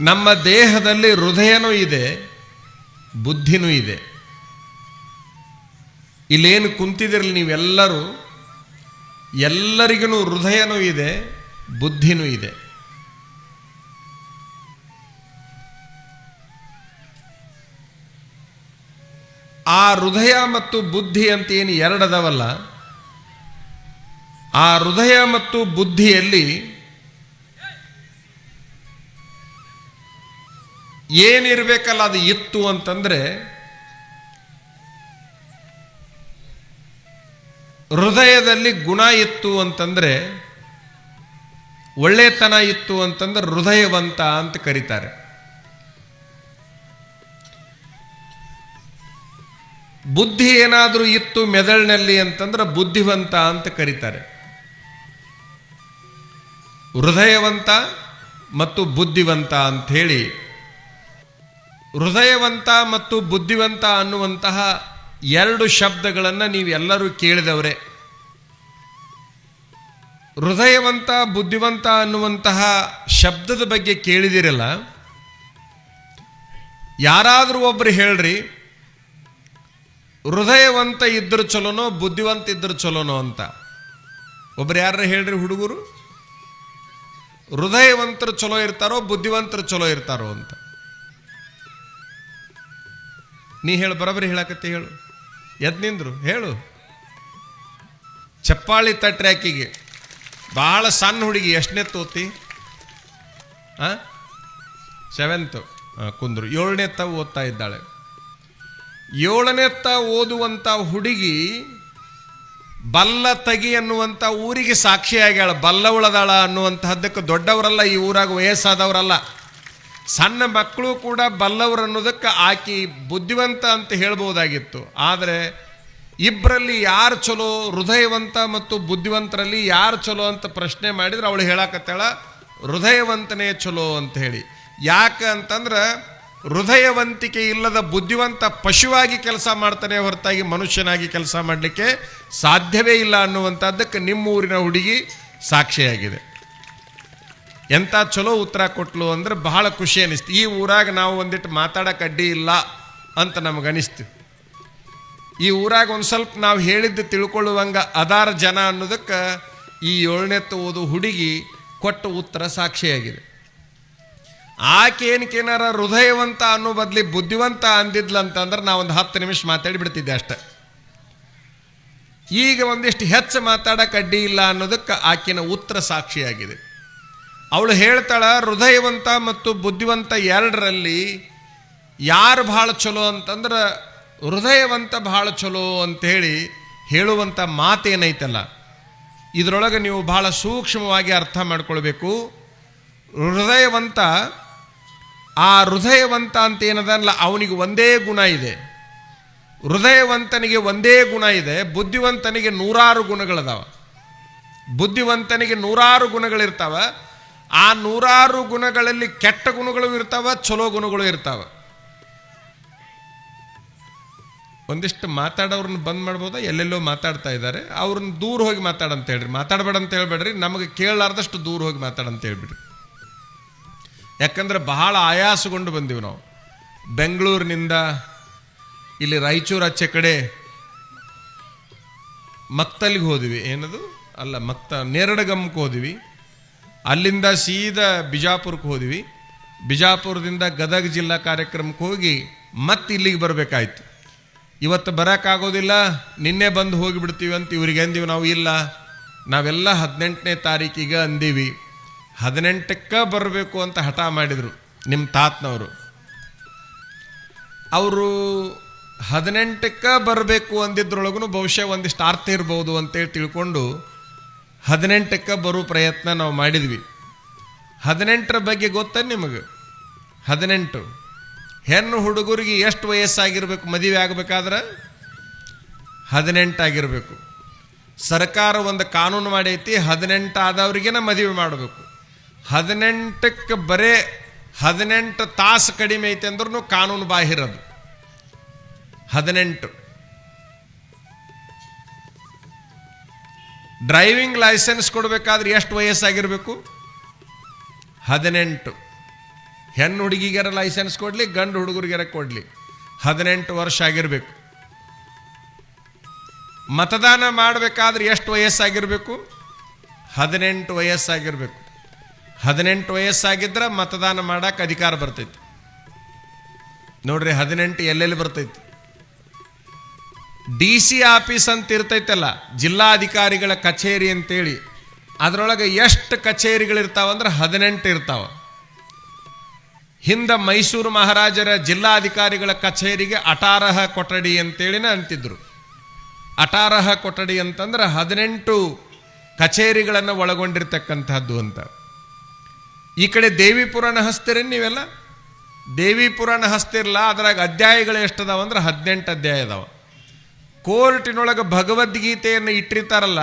ನಮ್ಮ ದೇಹದಲ್ಲಿ ಹೃದಯನೂ ಇದೆ, ಬುದ್ಧಿನೂ ಇದೆ. ಇಲ್ಲೇನು ಕುಂತಿದಿರಲಿ ನೀವೆಲ್ಲರೂ, ಎಲ್ಲರಿಗೂ ಹೃದಯನೂ ಇದೆ, ಬುದ್ಧಿನೂ ಇದೆ. ಆ ಹೃದಯ ಮತ್ತು ಬುದ್ಧಿ ಅಂತ ಏನು ಎರಡದವಲ್ಲ, ಆ ಹೃದಯ ಮತ್ತು ಬುದ್ಧಿಯಲ್ಲಿ ಏನಿರ್ಬೇಕಲ್ಲ ಅದು ಇತ್ತು ಅಂತಂದರೆ ಹೃದಯದಲ್ಲಿ ಗುಣ ಇತ್ತು ಅಂತಂದರೆ, ಒಳ್ಳೆತನ ಇತ್ತು ಅಂತಂದ್ರೆ ಹೃದಯವಂತ ಅಂತ ಕರೀತಾರೆ. ಬುದ್ಧಿ ಏನಾದರೂ ಇತ್ತು ಮೆದುಳಿನಲ್ಲಿ ಅಂತಂದ್ರೆ ಬುದ್ಧಿವಂತ ಅಂತ ಕರೀತಾರೆ. ಹೃದಯವಂತ ಮತ್ತು ಬುದ್ಧಿವಂತ ಅಂಥೇಳಿ ಹೃದಯವಂತ ಮತ್ತು ಬುದ್ಧಿವಂತ ಅನ್ನುವಂತಹ ಎರಡು ಶಬ್ದಗಳನ್ನು ನೀವೆಲ್ಲರೂ ಕೇಳಿದವರೇ. ಹೃದಯವಂತ, ಬುದ್ಧಿವಂತ ಅನ್ನುವಂತಹ ಶಬ್ದದ ಬಗ್ಗೆ ಕೇಳಿದಿರಲ್ಲ. ಯಾರಾದರೂ ಒಬ್ಬರು ಹೇಳ್ರಿ, ಹೃದಯವಂತ ಇದ್ರು ಚಲೋನೋ, ಬುದ್ಧಿವಂತ ಇದ್ರು ಚಲೋನೋ ಅಂತ. ಒಬ್ರು ಯಾರು ಹೇಳ್ರಿ ಹುಡುಗರು? ಹೃದಯವಂತರು ಚಲೋ ಇರ್ತಾರೋ, ಬುದ್ಧಿವಂತರು ಚಲೋ ಇರ್ತಾರೋ ಅಂತ. ನೀ ಹೇಳು, ಬರೋಬ್ಬರಿ ಹೇಳಕತ್ತೆ ಹೇಳು. ಎದ್ ನಿಂದ್ರು? ಹೇಳು. ಚಪ್ಪಾಳಿ ತಟ್ರಿ ಆಕಿಗೆ. ಭಾಳ ಸಣ್ಣ ಹುಡುಗಿ, ಎಷ್ಟನೇ ತೋತಿ? ಹಾಂ ಸೆವೆಂತು ಕುಂದ್ರು. ಏಳನೇ ತ ಓದ್ತಾ ಇದ್ದಾಳೆ. ಏಳನೇ ತ ಓದುವಂಥ ಹುಡುಗಿ ಬಲ್ಲ ತಗಿ ಅನ್ನುವಂಥ ಊರಿಗೆ ಸಾಕ್ಷಿಯಾಗ್ಯಾಳ ಬಲ್ಲವಳದಾಳ ಅನ್ನುವಂತಹದ್ದಕ್ಕೆ ದೊಡ್ಡವರಲ್ಲ, ಈ ಊರಾಗ ವಯಸ್ಸಾದವರಲ್ಲ. ಸಣ್ಣ ಮಕ್ಕಳು ಕೂಡ ಬಲ್ಲವರು ಅನ್ನೋದಕ್ಕೆ ಆಕಿ ಬುದ್ಧಿವಂತ ಅಂತ ಹೇಳ್ಬೋದಾಗಿತ್ತು. ಆದರೆ ಇಬ್ಬರಲ್ಲಿ ಯಾರು ಚಲೋ, ಹೃದಯವಂತ ಮತ್ತು ಬುದ್ಧಿವಂತರಲ್ಲಿ ಯಾರು ಚಲೋ ಅಂತ ಪ್ರಶ್ನೆ ಮಾಡಿದ್ರೆ ಅವಳು ಹೇಳಕತ್ತಾಳ, ಹೃದಯವಂತನೇ ಚಲೋ ಅಂತ ಹೇಳಿ. ಯಾಕೆ ಅಂತಂದ್ರೆ ಹೃದಯವಂತಿಕೆ ಇಲ್ಲದ ಬುದ್ಧಿವಂತ ಪಶುವಾಗಿ ಕೆಲಸ ಮಾಡ್ತಾನೆ ಹೊರತಾಗಿ ಮನುಷ್ಯನಾಗಿ ಕೆಲಸ ಮಾಡಲಿಕ್ಕೆ ಸಾಧ್ಯವೇ ಇಲ್ಲ ಅನ್ನುವಂಥದ್ದಕ್ಕೆ ನಿಮ್ಮ ಊರಿನ ಹುಡುಗಿ ಸಾಕ್ಷಿಯಾಗಿದೆ. ಎಂಥ ಚಲೋ ಉತ್ತರ ಕೊಟ್ಲು ಅಂದ್ರೆ ಬಹಳ ಖುಷಿ ಅನಿಸ್ತು. ಈ ಊರಾಗ ನಾವು ಒಂದಿಟ್ಟು ಮಾತಾಡೋಕೆ ಅಡ್ಡಿ ಇಲ್ಲ ಅಂತ ನಮಗನಿಸ್ತು. ಈ ಊರಾಗ ಒಂದು ಸ್ವಲ್ಪ ನಾವು ಹೇಳಿದ್ದು ತಿಳ್ಕೊಳ್ಳುವಂಗ ಅದಾರ ಜನ ಅನ್ನೋದಕ್ಕೆ ಈ ಏಳನೇತ್ತು ಓದು ಹುಡುಗಿ ಕೊಟ್ಟ ಉತ್ತರ ಸಾಕ್ಷಿಯಾಗಿದೆ. ಆಕೆ ಏನಕ್ಕೇನಾರ ಹೃದಯವಂತ ಅನ್ನೋ ಬದಲಿ ಬುದ್ಧಿವಂತ ಅಂದಿದ್ಲಂತಂದ್ರೆ ನಾವು ಒಂದು ಹತ್ತು ನಿಮಿಷ ಮಾತಾಡಿ ಬಿಡ್ತಿದ್ದೆ ಅಷ್ಟೆ. ಈಗ ಒಂದಿಷ್ಟು ಹೆಚ್ಚು ಮಾತಾಡೋಕೆ ಅಡ್ಡಿ ಇಲ್ಲ ಅನ್ನೋದಕ್ಕೆ ಆಕಿನ ಉತ್ತರ ಸಾಕ್ಷಿಯಾಗಿದೆ. ಅವಳು ಹೇಳ್ತಾಳ, ಹೃದಯವಂತ ಮತ್ತು ಬುದ್ಧಿವಂತ ಎರಡರಲ್ಲಿ ಯಾರು ಭಾಳ ಚಲೋ ಅಂತಂದ್ರೆ ಹೃದಯವಂತ ಭಾಳ ಚಲೋ ಅಂಥೇಳಿ ಹೇಳುವಂಥ ಮಾತೇನೈತಲ್ಲ. ಇದರೊಳಗೆ ನೀವು ಭಾಳ ಸೂಕ್ಷ್ಮವಾಗಿ ಅರ್ಥ ಮಾಡ್ಕೊಳ್ಬೇಕು. ಹೃದಯವಂತ, ಆ ಹೃದಯವಂತ ಅಂತ ಏನದಲ್ಲ ಅವನಿಗೆ ಒಂದೇ ಗುಣ ಇದೆ. ಹೃದಯವಂತನಿಗೆ ಒಂದೇ ಗುಣ ಇದೆ, ಬುದ್ಧಿವಂತನಿಗೆ ನೂರಾರು ಗುಣಗಳದಾವ. ಬುದ್ಧಿವಂತನಿಗೆ ನೂರಾರು ಗುಣಗಳಿರ್ತಾವ ಆ ನೂರಾರು ಗುಣಗಳಲ್ಲಿ ಕೆಟ್ಟ ಗುಣಗಳು ಇರ್ತಾವ, ಚಲೋ ಗುಣಗಳು ಇರ್ತಾವ. ಒಂದಿಷ್ಟು ಮಾತಾಡೋರನ್ನ ಬಂದ್ ಮಾಡ್ಬೋದಾ? ಎಲ್ಲೆಲ್ಲೋ ಮಾತಾಡ್ತಾ ಇದ್ದಾರೆ. ಅವ್ರನ್ನ ದೂರ ಹೋಗಿ ಮಾತಾಡಂತ ಹೇಳ್ರಿ. ಮಾತಾಡಬೇಡ ಅಂತ ಹೇಳ್ಬೇಡ್ರಿ. ನಮಗೆ ಕೇಳಲಾರ್ದಷ್ಟು ದೂರ ಹೋಗಿ ಮಾತಾಡಂತ ಹೇಳ್ಬಿಡ್ರಿ. ಯಾಕಂದ್ರೆ ಬಹಳ ಆಯಾಸಗೊಂಡು ಬಂದೀವಿ ನಾವು. ಬೆಂಗಳೂರಿನಿಂದ ಇಲ್ಲಿ ರಾಯಚೂರು ಆಚೆ ಕಡೆ ಮತ್ತಲ್ಲಿಗೆ ಹೋದ್ವಿ. ಏನದು? ಅಲ್ಲ ಮಕ್ತ ನೇರಡಗಮ್ಗೆ ಹೋದ್ವಿ. ಅಲ್ಲಿಂದ ಸೀದಾ ಬಿಜಾಪುರಕ್ಕೆ ಹೋದ್ವಿ. ಬಿಜಾಪುರದಿಂದ ಗದಗ ಜಿಲ್ಲಾ ಕಾರ್ಯಕ್ರಮಕ್ಕೆ ಹೋಗಿ ಮತ್ತೆ ಇಲ್ಲಿಗೆ ಬರಬೇಕಾಯ್ತು. ಇವತ್ತು ಬರೋಕ್ಕಾಗೋದಿಲ್ಲ, ನಿನ್ನೆ ಬಂದು ಹೋಗಿಬಿಡ್ತೀವಿ ಅಂತ ಇವ್ರಿಗೆ ಅಂದೀವಿ ನಾವು, ಇಲ್ಲ, ನಾವೆಲ್ಲ ಹದಿನೆಂಟನೇ ತಾರೀಕಿಗೆ ಅಂದೀವಿ. ಹದಿನೆಂಟಕ್ಕೆ ಬರಬೇಕು ಅಂತ ಹಠ ಮಾಡಿದರು ನಿಮ್ಮ ತಾತನವರು. ಅವರು ಹದಿನೆಂಟಕ್ಕೆ ಬರಬೇಕು ಅಂದಿದ್ರೊಳಗೂ ಬಹುಶಃ ಒಂದಿಷ್ಟು ಅರ್ಥ ಇರ್ಬೋದು ಅಂತೇಳಿ ತಿಳ್ಕೊಂಡು ಹದಿನೆಂಟಕ್ಕೆ ಬರೋ ಪ್ರಯತ್ನ ನಾವು ಮಾಡಿದ್ವಿ. ಹದಿನೆಂಟರ ಬಗ್ಗೆ ಗೊತ್ತ ನಿಮಗೆ? ಹದಿನೆಂಟು. ಹೆಣ್ಣು ಹುಡುಗರಿಗೆ ಎಷ್ಟು ವಯಸ್ಸಾಗಿರಬೇಕು, ಮದುವೆ ಆಗಬೇಕಾದ್ರೆ? ಹದಿನೆಂಟಾಗಿರಬೇಕು ಸರ್ಕಾರ ಒಂದು ಕಾನೂನು ಮಾಡೈತಿ, ಹದಿನೆಂಟು ಆದವ್ರಿಗೇನ ಮದುವೆ ಮಾಡಬೇಕು. ಹದಿನೆಂಟಕ್ಕೆ ಬರೇ ಹದಿನೆಂಟು ತಾಸು ಕಡಿಮೆ ಐತೆ ಅಂದ್ರೂ ಕಾನೂನು ಬಾಹಿರದು. ಹದಿನೆಂಟು. ಡ್ರೈವಿಂಗ್ ಲೈಸೆನ್ಸ್ ಕೊಡಬೇಕಾದ್ರೆ ಎಷ್ಟು ವಯಸ್ಸಾಗಿರಬೇಕು? ಹದಿನೆಂಟು. ಹೆಣ್ಣು ಹುಡುಗಿಗರ ಲೈಸೆನ್ಸ್ ಕೊಡಲಿ, ಗಂಡು ಹುಡುಗರಿಗರ ಕೊಡಲಿ. ಹದಿನೆಂಟು ವರ್ಷ ಆಗಿರಬೇಕು. ಮತದಾನ ಮಾಡಬೇಕಾದ್ರೆ ಎಷ್ಟು ವಯಸ್ಸಾಗಿರಬೇಕು? ಹದಿನೆಂಟು ವಯಸ್ಸಾಗಿರಬೇಕು. ಹದಿನೆಂಟು ವಯಸ್ಸಾಗಿದ್ರೆ ಮತದಾನ ಮಾಡಕ್ಕೆ ಅಧಿಕಾರ ಬರ್ತೈತಿ. ನೋಡ್ರಿ, ಹದಿನೆಂಟು ಎಲ್ಲೆಲ್ಲಿ ಬರ್ತೈತಿ? ಡಿ ಸಿ ಆಫೀಸ್ ಅಂತ ಇರ್ತೈತಲ್ಲ ಜಿಲ್ಲಾಧಿಕಾರಿಗಳ ಕಚೇರಿ ಅಂತೇಳಿ. ಅದರೊಳಗೆ ಎಷ್ಟು ಕಚೇರಿಗಳಿರ್ತಾವಂದ್ರೆ ಹದಿನೆಂಟು ಇರ್ತಾವ. ಹಿಂದೆ ಮೈಸೂರು ಮಹಾರಾಜರ ಜಿಲ್ಲಾಧಿಕಾರಿಗಳ ಕಚೇರಿಗೆ ಅಟಾರಹ ಕೊಠಡಿ ಅಂತೇಳಿನ ಅಂತಿದ್ರು. ಅಟಾರಹ ಕೊಠಡಿ ಅಂತಂದ್ರೆ ಹದಿನೆಂಟು ಕಚೇರಿಗಳನ್ನು ಒಳಗೊಂಡಿರ್ತಕ್ಕಂಥದ್ದು ಅಂತ. ಈ ಕಡೆ ದೇವಿ ಪುರಾಣ ಹಸ್ತಿರಿ ನೀವೆಲ್ಲ? ದೇವಿ ಪುರಾಣ ಹಸ್ತಿರಲ್ಲ ಅದ್ರಾಗ ಅಧ್ಯಾಯಗಳು ಎಷ್ಟದಾವ ಅಂದ್ರೆ ಹದಿನೆಂಟು ಅಧ್ಯಾಯ ಅದಾವ. ಕೋರ್ಟಿನೊಳಗೆ ಭಗವದ್ಗೀತೆಯನ್ನು ಇಟ್ಟಿರ್ತಾರಲ್ಲ,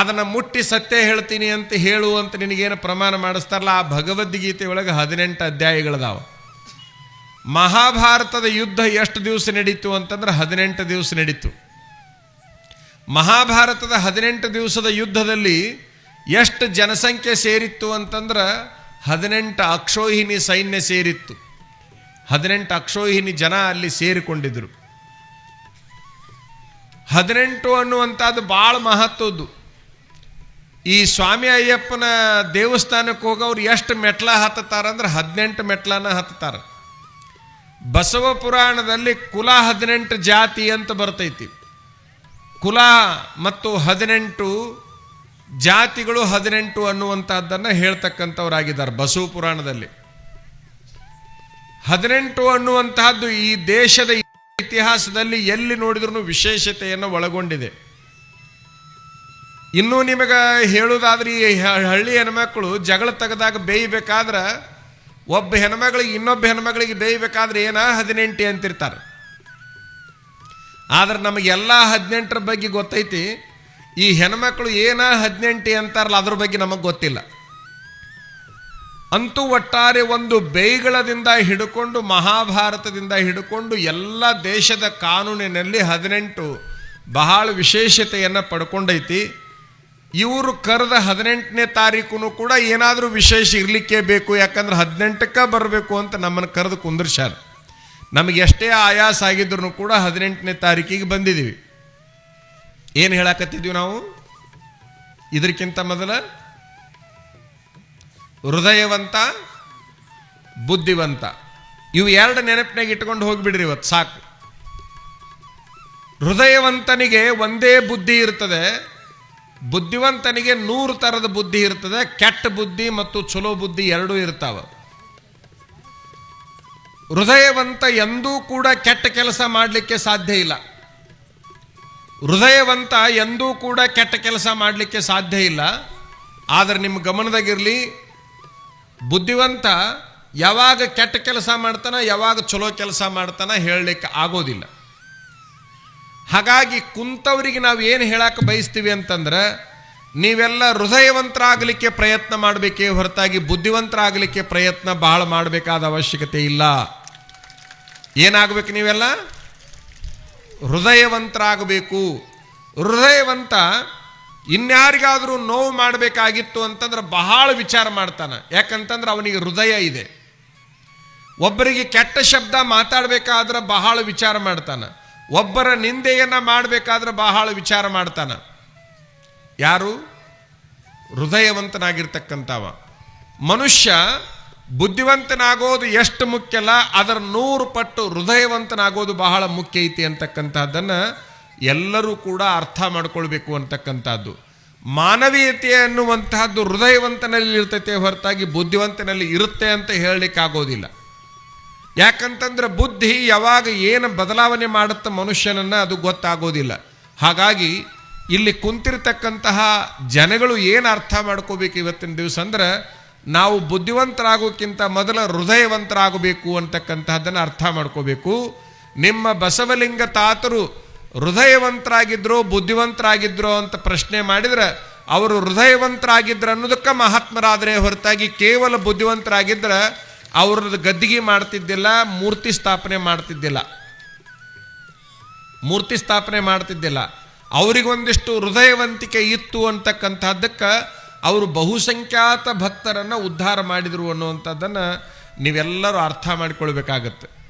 ಅದನ್ನು ಮುಟ್ಟಿ ಸತ್ಯ ಹೇಳ್ತೀನಿ ಅಂತ ಹೇಳು ಅಂತ ನಿನಗೇನು ಪ್ರಮಾಣ ಮಾಡಿಸ್ತಾರಲ್ಲ, ಆ ಭಗವದ್ಗೀತೆ ಒಳಗೆ ಹದಿನೆಂಟು ಅಧ್ಯಾಯಗಳದಾವ. ಮಹಾಭಾರತದ ಯುದ್ಧ ಎಷ್ಟು ದಿವಸ ನಡೀತು ಅಂತಂದ್ರೆ ಹದಿನೆಂಟು ದಿವಸ ನಡೀತು. ಮಹಾಭಾರತದ ಹದಿನೆಂಟು ದಿವಸದ ಯುದ್ಧದಲ್ಲಿ ಎಷ್ಟು ಜನಸಂಖ್ಯೆ ಸೇರಿತ್ತು ಅಂತಂದ್ರೆ ಹದಿನೆಂಟು ಅಕ್ಷೋಹಿಣಿ ಸೈನ್ಯ ಸೇರಿತ್ತು. ಹದಿನೆಂಟು ಅಕ್ಷೋಹಿಣಿ ಜನ ಅಲ್ಲಿ ಸೇರಿಕೊಂಡಿದ್ರು. ಹದಿನೆಂಟು ಅನ್ನುವಂಥದ್ದು ಭಾಳ ಮಹತ್ವದ್ದು. ಈ ಸ್ವಾಮಿ ಅಯ್ಯಪ್ಪನ ದೇವಸ್ಥಾನಕ್ಕೆ ಹೋಗೋರು ಎಷ್ಟು ಮೆಟ್ಲ ಹತ್ತತಾರ ಅಂದ್ರೆ ಹದಿನೆಂಟು ಮೆಟ್ಲನ ಹತ್ತತಾರ ಬಸವ ಪುರಾಣದಲ್ಲಿ ಕುಲ ಹದಿನೆಂಟು ಜಾತಿ ಅಂತ ಬರ್ತೈತಿ. ಕುಲ ಮತ್ತು ಹದಿನೆಂಟು ಜಾತಿಗಳು ಹದಿನೆಂಟು ಅನ್ನುವಂಥದ್ದನ್ನು ಹೇಳ್ತಕ್ಕಂಥವ್ರಾಗಿದ್ದಾರೆ ಬಸವ ಪುರಾಣದಲ್ಲಿ. ಹದಿನೆಂಟು ಅನ್ನುವಂತಹದ್ದು ಈ ದೇಶದ ಇತಿಹಾಸದಲ್ಲಿ ಎಲ್ಲಿ ನೋಡಿದ್ರೂ ವಿಶೇಷತೆಯನ್ನು ಒಳಗೊಂಡಿದೆ. ಇನ್ನೂ ನಿಮಗೆ ಹೇಳೋದಾದ್ರೆ ಈ ಹಳ್ಳಿ ಹೆಣ್ಮಕ್ಳು ಜಗಳ ತೆಗೆದಾಗ ಬೇಯಬೇಕಾದ್ರೆ ಒಬ್ಬ ಹೆಣ್ಮಗಳಿಗೆ ಇನ್ನೊಬ್ಬ ಹೆಣ್ಮಗಳಿಗೆ ಬೇಯಬೇಕಾದ್ರೆ ಏನ ಹದಿನೆಂಟು ಅಂತಿರ್ತಾರೆ. ಆದ್ರೆ ನಮಗೆಲ್ಲ ಹದಿನೆಂಟರ ಬಗ್ಗೆ ಗೊತ್ತೈತಿ, ಈ ಹೆಣ್ಮಕ್ಳು ಏನ ಹದಿನೆಂಟು ಅಂತಾರಲ್ಲ ಅದ್ರ ಬಗ್ಗೆ ನಮಗೆ ಗೊತ್ತಿಲ್ಲ. ಅಂತೂ ಒಟ್ಟಾರೆ ಒಂದು ಬೇಗಳದಿಂದ ಹಿಡ್ಕೊಂಡು, ಮಹಾಭಾರತದಿಂದ ಹಿಡ್ಕೊಂಡು ಎಲ್ಲ ದೇಶದ ಕಾನೂನಿನಲ್ಲಿ ಹದಿನೆಂಟು ಬಹಳ ವಿಶೇಷತೆಯನ್ನು ಪಡ್ಕೊಂಡೈತಿ. ಇವರು ಕರೆದ ಹದಿನೆಂಟನೇ ತಾರೀಕು ಕೂಡ ಏನಾದರೂ ವಿಶೇಷ ಇರಲಿಕ್ಕೆ ಬೇಕು, ಯಾಕಂದ್ರೆ ಹದಿನೆಂಟಕ್ಕೆ ಬರಬೇಕು ಅಂತ ನಮ್ಮನ್ನು ಕರೆದು ಕುಂದಿರ್ಸ್ಯಾರ. ನಮಗೆ ಎಷ್ಟೇ ಆಯಾಸ ಆಗಿದ್ರು ಕೂಡ ಹದಿನೆಂಟನೇ ತಾರೀಕಿಗೆ ಬಂದಿದ್ದೀವಿ ಏನು ಹೇಳಕತ್ತಿದ್ವಿ ನಾವು? ಇದಕ್ಕಿಂತ ಮೊದಲ ಹೃದಯವಂತ, ಬುದ್ಧಿವಂತ. ಇವು ಎರಡು ನೆನಪಿನಾಗ ಇಟ್ಕೊಂಡು ಹೋಗಿಬಿಡ್ರಿ ಇವತ್ತು, ಸಾಕು. ಹೃದಯವಂತನಿಗೆ ಒಂದೇ ಬುದ್ಧಿ ಇರ್ತದೆ, ಬುದ್ಧಿವಂತನಿಗೆ ನೂರು ಥರದ ಬುದ್ಧಿ ಇರ್ತದೆ, ಕೆಟ್ಟ ಬುದ್ಧಿ ಮತ್ತು ಚಲೋ ಬುದ್ಧಿ ಎರಡೂ ಇರ್ತಾವ. ಹೃದಯವಂತ ಎಂದೂ ಕೂಡ ಕೆಟ್ಟ ಕೆಲಸ ಮಾಡಲಿಕ್ಕೆ ಸಾಧ್ಯ ಇಲ್ಲ. ಹೃದಯವಂತ ಎಂದೂ ಕೂಡ ಕೆಟ್ಟ ಕೆಲಸ ಮಾಡಲಿಕ್ಕೆ ಸಾಧ್ಯ ಇಲ್ಲ. ಆದರೆ ನಿಮ್ಮ ಗಮನದಾಗಿರಲಿ ಬುದ್ಧಿವಂತ ಯಾವಾಗ ಕೆಟ್ಟ ಕೆಲಸ ಮಾಡ್ತಾನ, ಯಾವಾಗ ಚಲೋ ಕೆಲಸ ಮಾಡ್ತಾನ ಹೇಳಲಿಕ್ಕೆ ಆಗೋದಿಲ್ಲ. ಹಾಗಾಗಿ ಕುಂತವರಿಗೆ ನಾವು ಏನು ಹೇಳಕ್ಕೆ ಬಯಸ್ತೀವಿ ಅಂತಂದ್ರೆ, ನೀವೆಲ್ಲ ಹೃದಯವಂತರಾಗಲಿಕ್ಕೆ ಪ್ರಯತ್ನ ಮಾಡಬೇಕೇ ಹೊರತಾಗಿ ಬುದ್ಧಿವಂತರಾಗಲಿಕ್ಕೆ ಪ್ರಯತ್ನ ಬಹಳ ಮಾಡಬೇಕಾದ ಅವಶ್ಯಕತೆ ಇಲ್ಲ. ಏನಾಗಬೇಕು ನೀವೆಲ್ಲ? ಹೃದಯವಂತರಾಗಬೇಕು. ಹೃದಯವಂತ ಇನ್ಯಾರಿಗಾದರೂ ನೋವು ಮಾಡಬೇಕಾಗಿತ್ತು ಅಂತಂದ್ರೆ ಬಹಳ ವಿಚಾರ ಮಾಡ್ತಾನೆ. ಯಾಕಂತಂದ್ರೆ ಅವನಿಗೆ ಹೃದಯ ಇದೆ. ಒಬ್ಬರಿಗೆ ಕೆಟ್ಟ ಶಬ್ದ ಮಾತಾಡಬೇಕಾದ್ರೆ ಬಹಳ ವಿಚಾರ ಮಾಡ್ತಾನೆ. ಒಬ್ಬರ ನಿಂದೆಯನ್ನು ಮಾಡಬೇಕಾದ್ರೆ ಬಹಳ ವಿಚಾರ ಮಾಡ್ತಾನೆ. ಯಾರು? ಹೃದಯವಂತನಾಗಿರ್ತಕ್ಕಂಥವ. ಮನುಷ್ಯ ಬುದ್ಧಿವಂತನಾಗೋದು ಎಷ್ಟು ಮುಖ್ಯಲ್ಲ, ಅದರ ನೂರು ಪಟ್ಟು ಹೃದಯವಂತನಾಗೋದು ಬಹಳ ಮುಖ್ಯ ಐತಿ ಅಂತಕ್ಕಂಥದ್ದನ್ನು ಎಲ್ಲರೂ ಕೂಡ ಅರ್ಥ ಮಾಡ್ಕೊಳ್ಬೇಕು ಅಂತಕ್ಕಂಥದ್ದು. ಮಾನವೀಯತೆ ಅನ್ನುವಂತಹದ್ದು ಹೃದಯವಂತನಲ್ಲಿ ಇರ್ತೈತೆ ಹೊರತಾಗಿ ಬುದ್ಧಿವಂತನಲ್ಲಿ ಇರುತ್ತೆ ಅಂತ ಹೇಳಲಿಕ್ಕಾಗೋದಿಲ್ಲ. ಯಾಕಂತಂದ್ರೆ ಬುದ್ಧಿ ಯಾವಾಗ ಏನು ಬದಲಾವಣೆ ಮಾಡುತ್ತ ಮನುಷ್ಯನನ್ನು ಅದು ಗೊತ್ತಾಗೋದಿಲ್ಲ. ಹಾಗಾಗಿ ಇಲ್ಲಿ ಕುಂತಿರ್ತಕ್ಕಂತಹ ಜನಗಳು ಏನು ಅರ್ಥ ಮಾಡ್ಕೋಬೇಕು ಇವತ್ತಿನ ದಿವಸ ಅಂದ್ರೆ ನಾವು ಬುದ್ಧಿವಂತರಾಗೋಕ್ಕಿಂತ ಮೊದಲ ಹೃದಯವಂತರಾಗಬೇಕು ಅಂತಕ್ಕಂತಹದ್ದನ್ನು ಅರ್ಥ ಮಾಡ್ಕೋಬೇಕು. ನಿಮ್ಮ ಬಸವಲಿಂಗ ತಾತರು ಹೃದಯವಂತರಾಗಿದ್ರೋ, ಬುದ್ಧಿವಂತರಾಗಿದ್ರು ಅಂತ ಪ್ರಶ್ನೆ ಮಾಡಿದ್ರೆ, ಅವರು ಹೃದಯವಂತರಾಗಿದ್ರು ಅನ್ನೋದಕ್ಕೆ ಮಹಾತ್ಮರಾದರೆ ಹೊರತಾಗಿ ಕೇವಲ ಬುದ್ಧಿವಂತರಾಗಿದ್ದರೆ ಅವ್ರದ್ದು ಗದ್ದಿಗೆ ಮಾಡ್ತಿದ್ದಿಲ್ಲ, ಮೂರ್ತಿ ಸ್ಥಾಪನೆ ಮಾಡ್ತಿದ್ದಿಲ್ಲ. ಮೂರ್ತಿ ಸ್ಥಾಪನೆ ಮಾಡ್ತಿದ್ದಿಲ್ಲ. ಅವರಿಗೊಂದಿಷ್ಟು ಹೃದಯವಂತಿಕೆ ಇತ್ತು ಅಂತಕ್ಕಂಥದ್ದಕ್ಕೆ ಅವರು ಬಹುಸಂಖ್ಯಾತ ಭಕ್ತರನ್ನು ಉದ್ಧಾರ ಮಾಡಿದರು ಅನ್ನುವಂಥದ್ದನ್ನು ನೀವೆಲ್ಲರೂ ಅರ್ಥ ಮಾಡಿಕೊಳ್ಬೇಕಾಗತ್ತೆ.